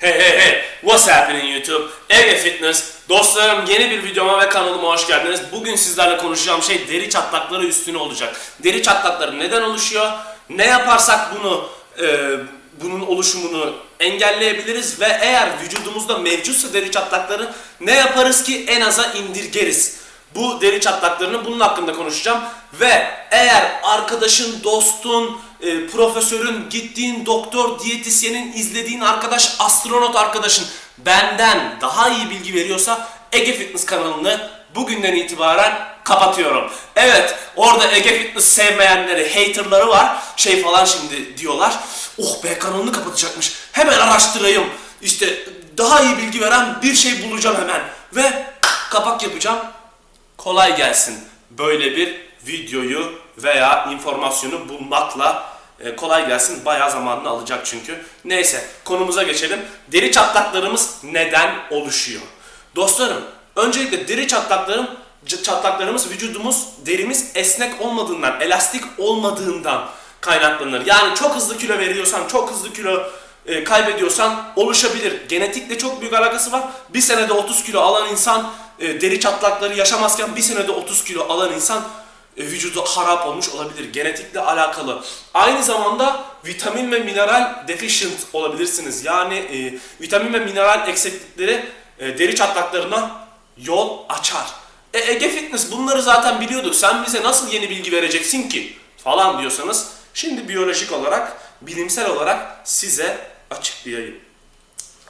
Hey hey hey, what's happening YouTube? Ege Fitness. Dostlarım yeni bir videoma ve kanalıma hoş geldiniz. Bugün sizlerle konuşacağım şey deri çatlakları üstüne olacak. Deri çatlakları neden oluşuyor? Ne yaparsak bunu e, bunun oluşumunu engelleyebiliriz ve eğer vücudumuzda mevcutsa deri çatlakları ne yaparız ki en aza indirgeriz? Bu deri çatlaklarını bunun hakkında konuşacağım ve eğer arkadaşın, dostun, e, profesörün, gittiğin doktor, diyetisyenin, izlediğin arkadaş, astronot arkadaşın benden daha iyi bilgi veriyorsa Ege Fitness kanalını bugünden itibaren kapatıyorum. Evet orada Ege Fitness sevmeyenleri, haterları var. Şey falan şimdi diyorlar. Oh be kanalını kapatacakmış. Hemen araştırayım. İşte daha iyi bilgi veren bir şey bulacağım hemen. Ve kapak yapacağım. Kolay gelsin. Böyle bir videoyu veya informasyonu bulmakla e, kolay gelsin. Bayağı zamanını alacak çünkü. Neyse konumuza geçelim. Deri çatlaklarımız neden oluşuyor? Dostlarım öncelikle deri çatlaklarım çatlaklarımız vücudumuz derimiz esnek olmadığından, elastik olmadığından kaynaklanır. Yani çok hızlı kilo veriyorsan, çok hızlı kilo e, kaybediyorsan oluşabilir. Genetikle çok büyük alakası var. Bir senede 30 kilo alan insan e, deri çatlakları yaşamazken bir senede 30 kilo alan insan vücudu harap olmuş olabilir. Genetikle alakalı. Aynı zamanda vitamin ve mineral deficient olabilirsiniz. Yani e, vitamin ve mineral eksiklikleri e, deri çatlaklarına yol açar. E, Ege Fitness bunları zaten biliyorduk. Sen bize nasıl yeni bilgi vereceksin ki? Falan diyorsanız şimdi biyolojik olarak, bilimsel olarak size açıklayayım.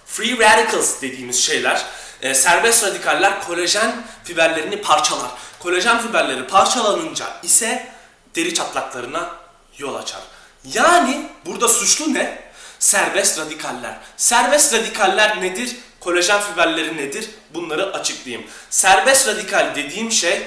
Free radicals dediğimiz şeyler, e, serbest radikaller kolajen fiberlerini parçalar. Kolajen fiberleri parçalanınca ise deri çatlaklarına yol açar. Yani burada suçlu ne? Serbest radikaller. Serbest radikaller nedir? Kolajen fiberleri nedir? Bunları açıklayayım. Serbest radikal dediğim şey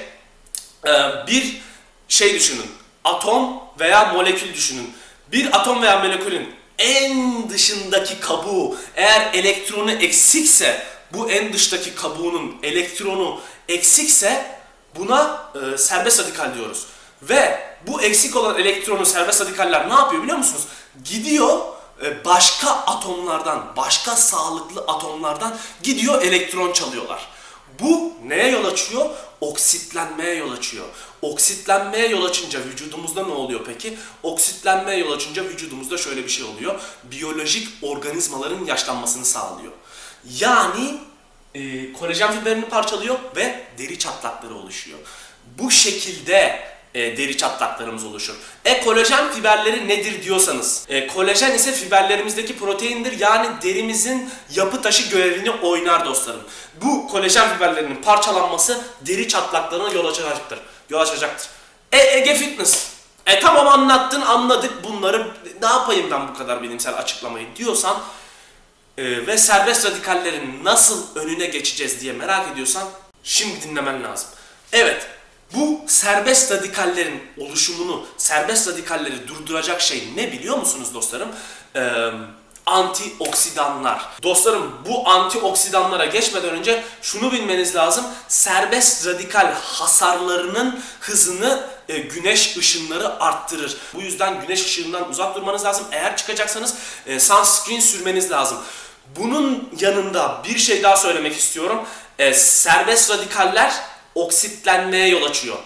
e, bir şey düşünün. Atom veya molekül düşünün. Bir atom veya molekülün en dışındaki kabuğu eğer elektronu eksikse bu en dıştaki kabuğunun elektronu eksikse buna e, serbest radikal diyoruz. Ve bu eksik olan elektronu serbest radikaller ne yapıyor biliyor musunuz? Gidiyor e, başka atomlardan, başka sağlıklı atomlardan gidiyor elektron çalıyorlar. Bu neye yol açıyor? Oksitlenmeye yol açıyor. Oksitlenmeye yol açınca vücudumuzda ne oluyor peki? Oksitlenmeye yol açınca vücudumuzda şöyle bir şey oluyor. Biyolojik organizmaların yaşlanmasını sağlıyor. Yani e, kolajen fiberini parçalıyor ve deri çatlakları oluşuyor. Bu şekilde e, deri çatlaklarımız oluşur. E kolajen fiberleri nedir diyorsanız, e, kolajen ise fiberlerimizdeki proteindir. Yani derimizin yapı taşı görevini oynar dostlarım. Bu kolajen fiberlerinin parçalanması deri çatlaklarına yol açacaktır. Yol açacaktır. E Ege Fitness. E tamam anlattın anladık bunları ne yapayım ben bu kadar bilimsel açıklamayı diyorsan e, ve serbest radikallerin nasıl önüne geçeceğiz diye merak ediyorsan şimdi dinlemen lazım. Evet, bu serbest radikallerin oluşumunu, serbest radikalleri durduracak şey ne biliyor musunuz dostlarım? Ee, antioksidanlar. Dostlarım bu antioksidanlara geçmeden önce şunu bilmeniz lazım. Serbest radikal hasarlarının hızını e, güneş ışınları arttırır. Bu yüzden güneş ışığından uzak durmanız lazım. Eğer çıkacaksanız e, sunscreen sürmeniz lazım. Bunun yanında bir şey daha söylemek istiyorum. E, serbest radikaller oksitlenmeye yol açıyor.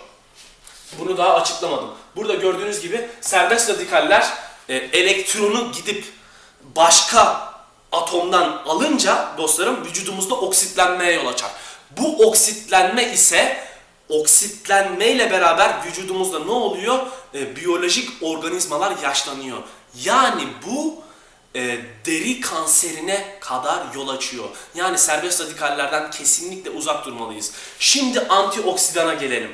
Bunu daha açıklamadım. Burada gördüğünüz gibi serbest radikaller e, elektronu gidip başka atomdan alınca dostlarım vücudumuzda oksitlenmeye yol açar. Bu oksitlenme ise oksitlenme ile beraber vücudumuzda ne oluyor? E, biyolojik organizmalar yaşlanıyor. Yani bu e, deri kanserine kadar yol açıyor. Yani serbest radikallerden kesinlikle uzak durmalıyız. Şimdi antioksidana gelelim.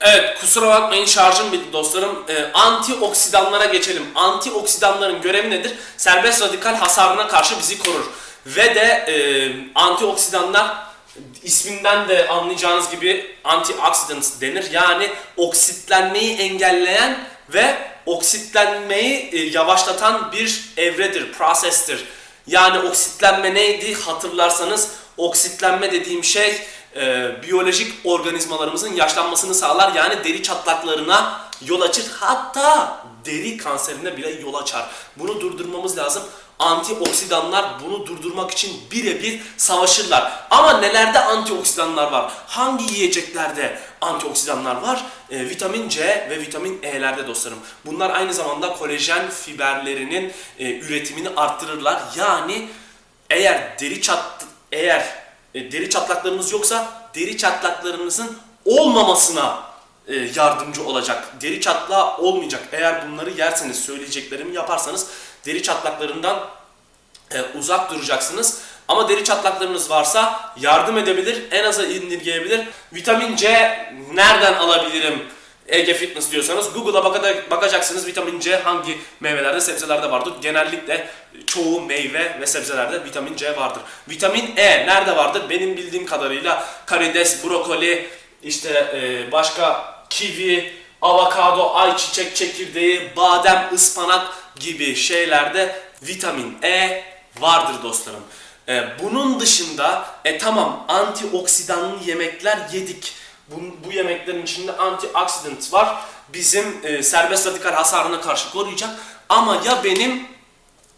Evet kusura bakmayın şarjım bitti dostlarım. Ee, antioksidanlara geçelim. Antioksidanların görevi nedir? Serbest radikal hasarına karşı bizi korur. Ve de e, antioksidanlar isminden de anlayacağınız gibi antioxidants denir. Yani oksitlenmeyi engelleyen ve oksitlenmeyi e, yavaşlatan bir evredir, prosestir. Yani oksitlenme neydi hatırlarsanız oksitlenme dediğim şey e, biyolojik organizmalarımızın yaşlanmasını sağlar. Yani deri çatlaklarına yol açır. Hatta deri kanserine bile yol açar. Bunu durdurmamız lazım. Antioksidanlar bunu durdurmak için birebir savaşırlar. Ama nelerde antioksidanlar var? Hangi yiyeceklerde antioksidanlar var? Ee, vitamin C ve vitamin E'lerde dostlarım. Bunlar aynı zamanda kolajen fiberlerinin e, üretimini arttırırlar. Yani eğer deri çat eğer e, deri çatlaklarınız yoksa deri çatlaklarınızın olmamasına e, yardımcı olacak. Deri çatlağı olmayacak. Eğer bunları yerseniz, söyleyeceklerimi yaparsanız deri çatlaklarından e, uzak duracaksınız. Ama deri çatlaklarınız varsa yardım edebilir, en aza indirgeyebilir. Vitamin C nereden alabilirim? Ege Fitness diyorsanız Google'a bakacaksınız vitamin C hangi meyvelerde, sebzelerde vardır. Genellikle çoğu meyve ve sebzelerde vitamin C vardır. Vitamin E nerede vardır? Benim bildiğim kadarıyla karides, brokoli, işte e, başka kivi, avokado, ayçiçek çekirdeği, badem, ıspanak gibi şeylerde vitamin E vardır dostlarım. E, bunun dışında e tamam antioksidanlı yemekler yedik. Bu, bu yemeklerin içinde antioksidan var. Bizim e, serbest radikal hasarına karşı koruyacak. Ama ya benim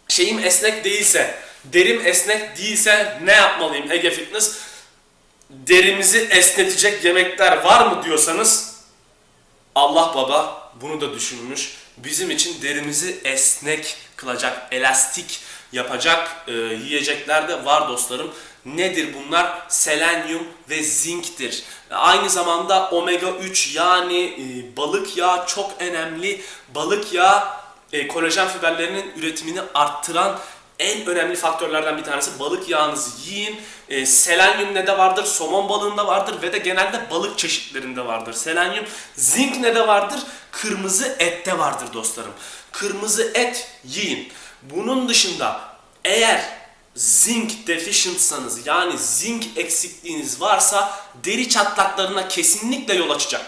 şeyim esnek değilse, derim esnek değilse ne yapmalıyım Ege Fitness? Derimizi esnetecek yemekler var mı diyorsanız Allah baba bunu da düşünmüş. Bizim için derimizi esnek kılacak, elastik yapacak e, yiyecekler de var dostlarım. Nedir bunlar? Selenyum ve zinktir. Aynı zamanda omega 3 yani e, balık yağı çok önemli. Balık yağı e, kolajen fiberlerinin üretimini arttıran en önemli faktörlerden bir tanesi balık yağınızı yiyin. E, selenyum ne de vardır? Somon balığında vardır ve de genelde balık çeşitlerinde vardır. Selenyum, zink ne de vardır? Kırmızı ette vardır dostlarım. Kırmızı et yiyin. Bunun dışında eğer zinc deficientsanız yani zinc eksikliğiniz varsa deri çatlaklarına kesinlikle yol açacak.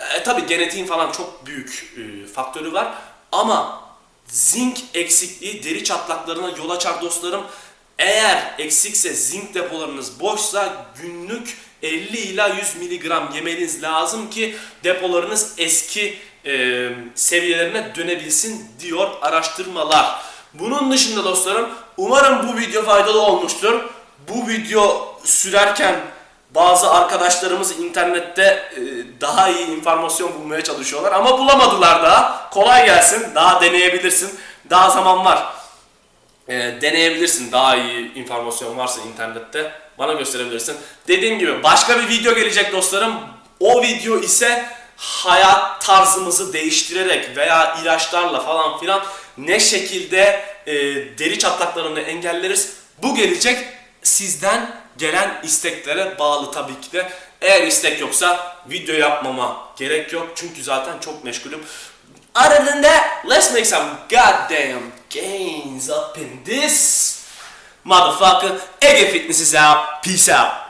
E, tabii genetiğin falan çok büyük e, faktörü var ama zinc eksikliği deri çatlaklarına yol açar dostlarım. Eğer eksikse zinc depolarınız boşsa günlük 50 ila 100 miligram yemeniz lazım ki depolarınız eski e, seviyelerine dönebilsin diyor araştırmalar. Bunun dışında dostlarım umarım bu video faydalı olmuştur. Bu video sürerken bazı arkadaşlarımız internette e, daha iyi informasyon bulmaya çalışıyorlar ama bulamadılar daha. Kolay gelsin. Daha deneyebilirsin. Daha zaman var. E, deneyebilirsin. Daha iyi informasyon varsa internette bana gösterebilirsin. Dediğim gibi başka bir video gelecek dostlarım. O video ise hayat tarzımızı değiştirerek veya ilaçlarla falan filan ne şekilde e, deri çatlaklarını engelleriz. Bu gelecek sizden gelen isteklere bağlı tabii ki de. Eğer istek yoksa video yapmama gerek yok çünkü zaten çok meşgulüm. Other than that, let's make some goddamn gains up in this motherfucker. Ege Fitness is out. Peace out.